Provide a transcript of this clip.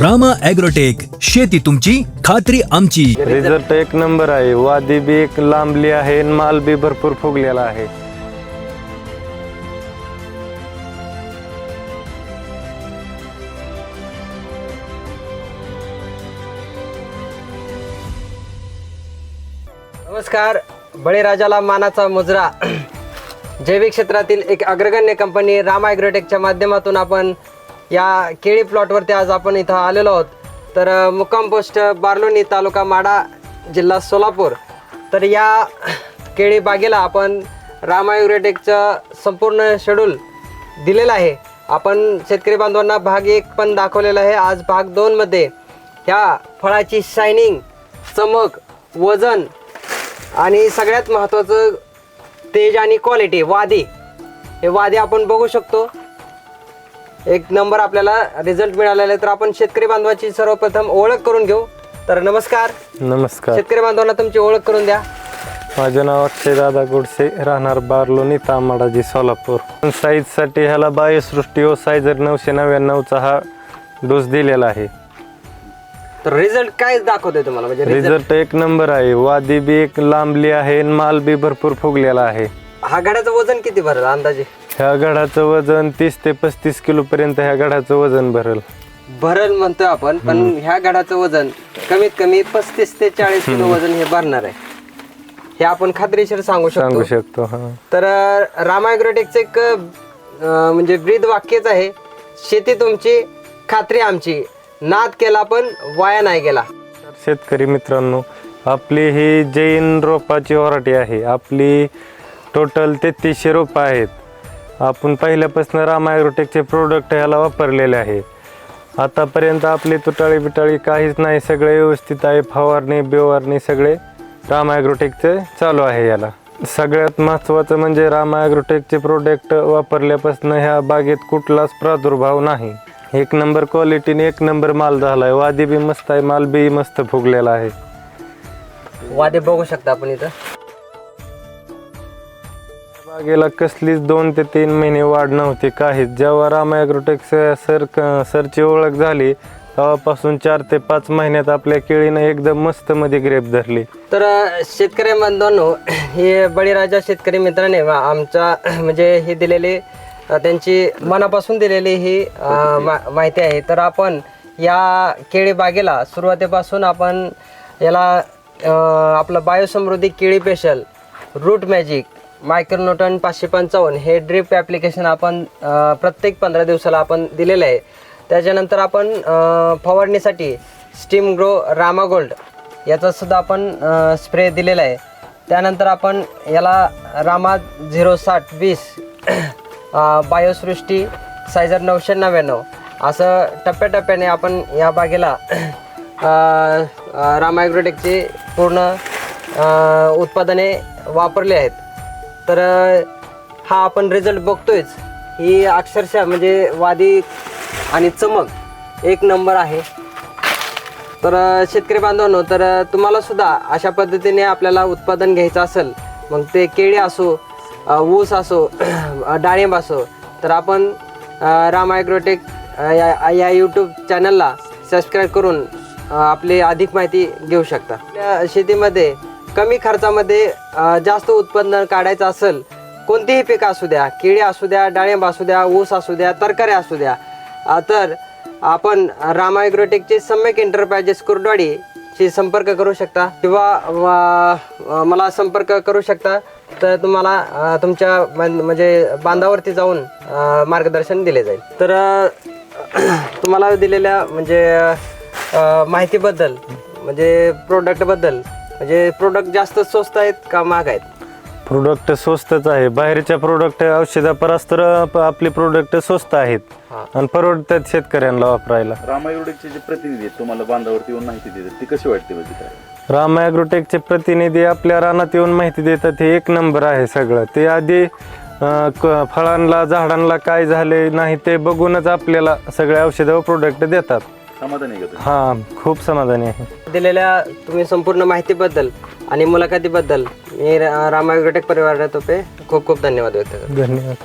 Rama agrotech शेती तुमची खात्री आमची. रिझल्ट एक नंबर आहे. वादी बी एक लांबली आहे आणि माल बी भरपूर फुगलेला आहे. नमस्कार. बळीराजाला मानाचा मुजरा. जैविक क्षेत्रातील एक अग्रगण्य कंपनी राम ॲग्रोटेकच्या माध्यमातून आपण या केळी प्लॉटवरती आज आपण इथं आलेलो आहोत. तर मुक्काम पोस्ट बार्लोणी तालुका माडा जिल्हा सोलापूर. तर या केळी बागेला आपण रामायुरेटेकचं संपूर्ण शेड्यूल दिलेलं आहे. आपण शेतकरी बांधवांना भाग एक पण दाखवलेला आहे. आज भाग दोनमध्ये ह्या फळाची शायनिंग चमक वजन आणि सगळ्यात महत्त्वाचं तेज आणि क्वालिटी वादी. हे वादी आपण बघू शकतो. एक नंबर आपल्याला रिझल्ट मिळालेला आहे. तर आपण शेतकरी बांधवाची सर्वप्रथम ओळख करून घेऊ. तर नमस्कार. नमस्कार. शेतकरी बांधवांना तुमची ओळख करून द्या. माझं नाव अक्षय दादा गोडसे राहणार बारलोनी तामाडाजी सोलापूर. साईजसाठी ह्याला बायोसृष्टी ओ सायझर नऊशे नव्याण्णवचा हा डोस दिलेला आहे. तर रिझल्ट काय दाखवतोय तुम्हाला? म्हणजे रिझल्ट रिझल्ट एक नंबर आहे. वादी बी एक लांबली आहे आणि माल बी भरपूर फुगलेला आहे. हा गाड्याचं वजन किती भरलं अंदाजे? ह्या गडाचं वजन तीस ते पस्तीस किलो पर्यंत ह्या गडाचं वजन भरल. भरल म्हणतोय आपण पण ह्या गाड्याचं वजन कमीत कमी पस्तीस ते चाळीस किलो वजन हे भरणार आहे. हे आपण खात्रीशीर सांगू सांगू शकतो शकतो हा. तर रामायग्रोटेकचं एक अं, म्हणजे ब्रीद वाक्यच आहे. शेती तुमची खात्री आमची. नाद केला पण वाया नाही गेला. शेतकरी मित्रांनो आपली ही जैन रोपाची व्हरायटी आहे. आपली टोटल तेहतीसशे रोपं आहेत. आपण पहिल्यापासून राम ॲग्रोटेकचे प्रोडक्ट ह्याला वापरलेले आहे. आतापर्यंत आपली तुटाळी बिटाळी काहीच नाही सगळे व्यवस्थित आहे फवारणी बिवारणी सगळे राम ॲग्रोटेकचे चालू आहे याला. सगळ्यात महत्त्वाचं म्हणजे राम ॲग्रोटेकचे प्रोडक्ट वापरल्यापासून ह्या बागेत कुठलाच प्रादुर्भाव नाही. एक नंबर क्वालिटीने एक नंबर माल झाला आहे वादी बी मस्त आहे माल बी मस्त फुगलेला आहे. वादे बघू शकता आपण इथं. बागेला कसलीच दोन ते तीन महिने वाढ नव्हती काहीच. जेव्हा राम ॲग्रोटेक सर सरची ओळख झाली तेव्हापासून चार ते पाच महिन्यात आपल्या केळीनं एकदम मस्त मध्ये ग्रेप धरली. तर शेतकरी बांधवांनो हे बळीराजा शेतकरी मित्राने आमच्या म्हणजे हे दिलेले त्यांची मनापासून दिलेली ही मा- माहिती आहे. तर आपण या केळी बागेला सुरुवातीपासून आपण याला आपलं बायोसमृद्धी केळी पेशल रूट मॅजिक मायक्रोनोटन पाचशे पंचावन्न हे ड्रिप ॲप्लिकेशन आपण प्रत्येक पंधरा दिवसाला आपण दिलेलं आहे. त्याच्यानंतर आपण फवारणीसाठी स्टीम ग्रो रामा गोल्ड आपण स्प्रे दिलेला आहे. त्यानंतर आपण याला रामा झिरो साठ वीस बायोसृष्टी सायझर नऊशे नव्याण्णव असं टप्प्याटप्प्याने आपण या बागेला रामायग्रोटेकची पूर्ण उत्पादने वापरली आहेत. तर हा आपण रिझल्ट बघतोयच. ही अक्षरशः म्हणजे वादी आणि चमक एक नंबर आहे. तर अ, शेतकरी बांधवांनो तर अ, तुम्हाला सुद्धा अशा पद्धतीने आपल्याला उत्पादन घ्यायचं असेल मग ते केळी असो अ, ऊस असो अ, डाळिंब असो तर आपण अ, राम ॲग्रोटेक अ, या या यूट्यूब चॅनलला सबस्क्राईब करून अ, आपली अधिक माहिती घेऊ शकता. आपल्या शेतीमध्ये कमी खर्चामध्ये अ, जास्त उत्पन्न काढायचं असेल कोणतेही पीक असू द्या केळी असू द्या डाळिंब असू द्या ऊस असू द्या तरकारी असू द्या अ, तर आपण रामा ॲग्रोटेकचे सम्यक एंटरप्राइजेस कुर्डवाडी शी संपर्क करू शकता किंवा मला संपर्क करू शकता तर तुम्हाला अ, तुमच्या मन- म्हणजे बांधावरती जाऊन अ, मार्गदर्शन दिले जाईल. तर अ, तुम्हाला दिलेल्या म्हणजे अ, माहितीबद्दल म्हणजे प्रोडक्टबद्दल म्हणजे प्रोडक्ट जास्त स्वस्त आहेत का महाग आहेत? प्रोडक्ट स्वस्तच आहे. बाहेरच्या प्रोडक्ट औषधापरास्तर आपले प्रोडक्ट स्वस्त आहेत. हा. आणि परवडतात शेतकऱ्यांना वापरायला. रामायगडचे जे प्रतिनिधी आहेत तुम्हाला बांधावरती येऊन माहिती देतात. ती कशी वाटते म्हणजे काय राम ॲग्रोटेकचे प्रतिनिधी आपल्या रानात येऊन माहिती देतात. हे एक नंबर आहे सगळं. ते आधी अं, क- फळांना झाडांना काय झाले नाही ते बघूनच आपल्याला सगळे औषधं व प्रोडक्ट देतात. समाधान आहे का तुम्ही? हा खूप समाधानी आहे. दिलेल्या तुम्ही संपूर्ण माहितीबद्दल आणि मुलाखतीबद्दल मी रा- रामा ॲग्रोटेक परिवार तोपे खूप खूप धन्यवाद व्यक्त करतो. धन्यवाद.